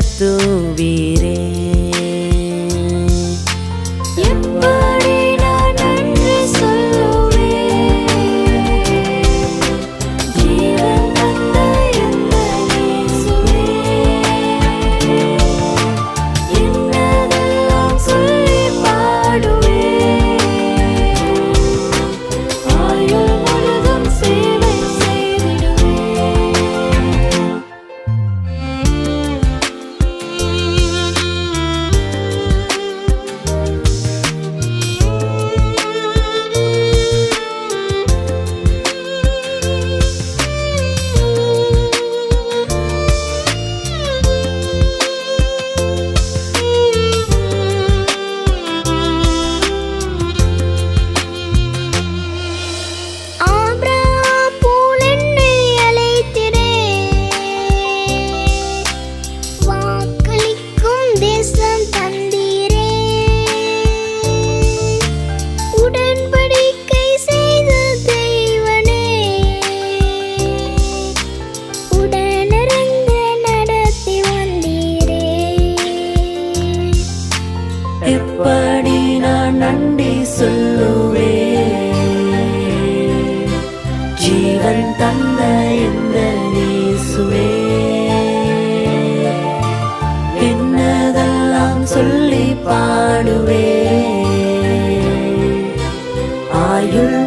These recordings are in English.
தூவீரே.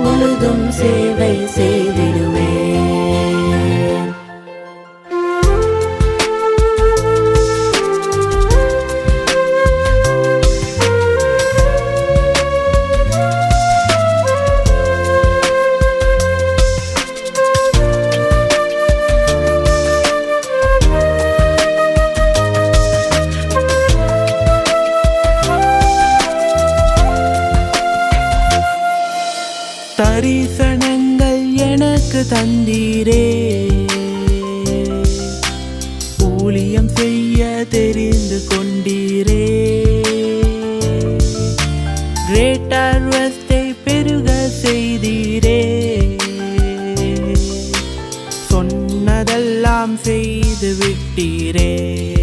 முழுதும் சேவை செய். தெரிந்தீரே ஊழியம் செய்ய தெரிந்து கொண்டீரே. கிரேட் ஆர்வத்தை பெருக செய்தீரே. சொன்னதெல்லாம் செய்து விட்டீரே.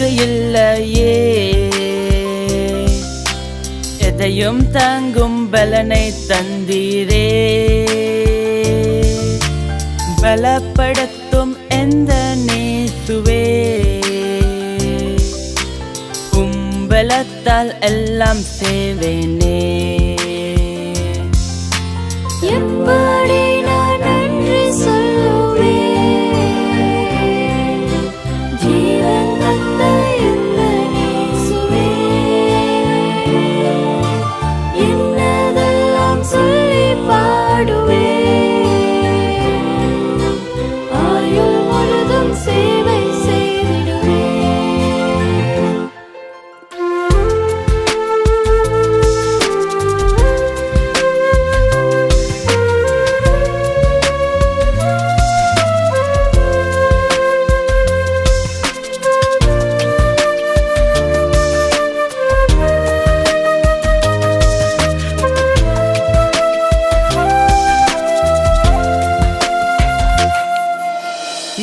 எனக்கு இல்லையே. எதையும் தாங்கும் பலனை தந்தீரே. பலப்படுத்தும் எந்த நேசுவே. உம்பலத்தால் எல்லாம் செய்வேன்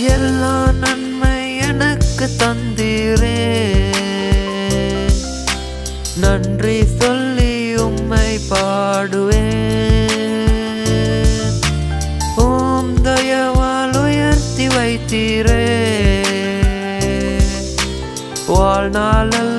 எல்லா நன்மை எனக்கு தந்தீரே. நன்றி சொல்லி உம்மை பாடுவேன். ஓம் தயவால் உயர்த்தி வைத்தீரே. வாழ்நாளல்ல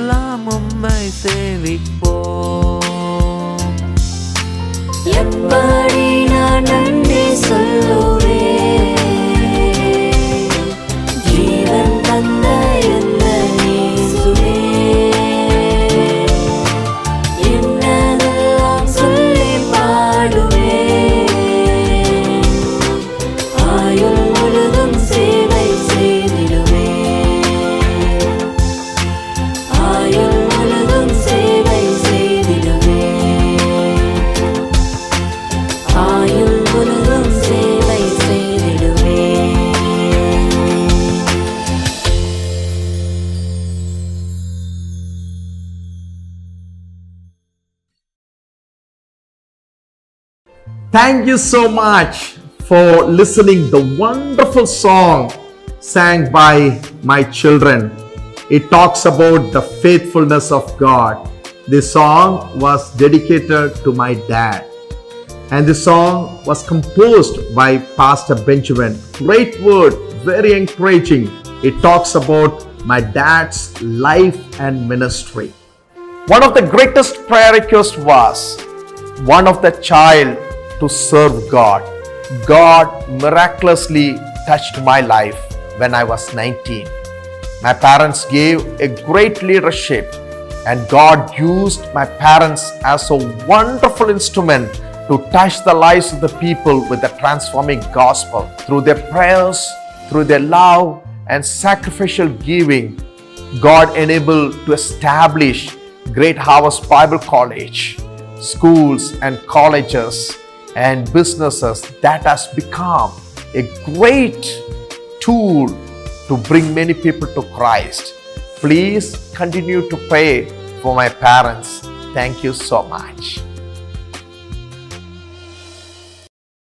Thank you so much for listening the wonderful song sang by my children. It talks about the faithfulness of God. This song was dedicated to my dad. And the song was composed by Pastor Benjamin. Great word, very encouraging. It talks about my dad's life and ministry. One of the greatest prayer requests was one of the child to serve God. God miraculously touched my life when I was 19. My parents gave a great leadership, and God used my parents as a wonderful instrument to touch the lives of the people with the transforming gospel. Through their prayers, through their love, and sacrificial giving, God enabled to establish Great Harvest Bible College, schools and colleges and businesses that has become a great tool to bring many people to Christ. Please continue to pray for my parents. Thank you so much.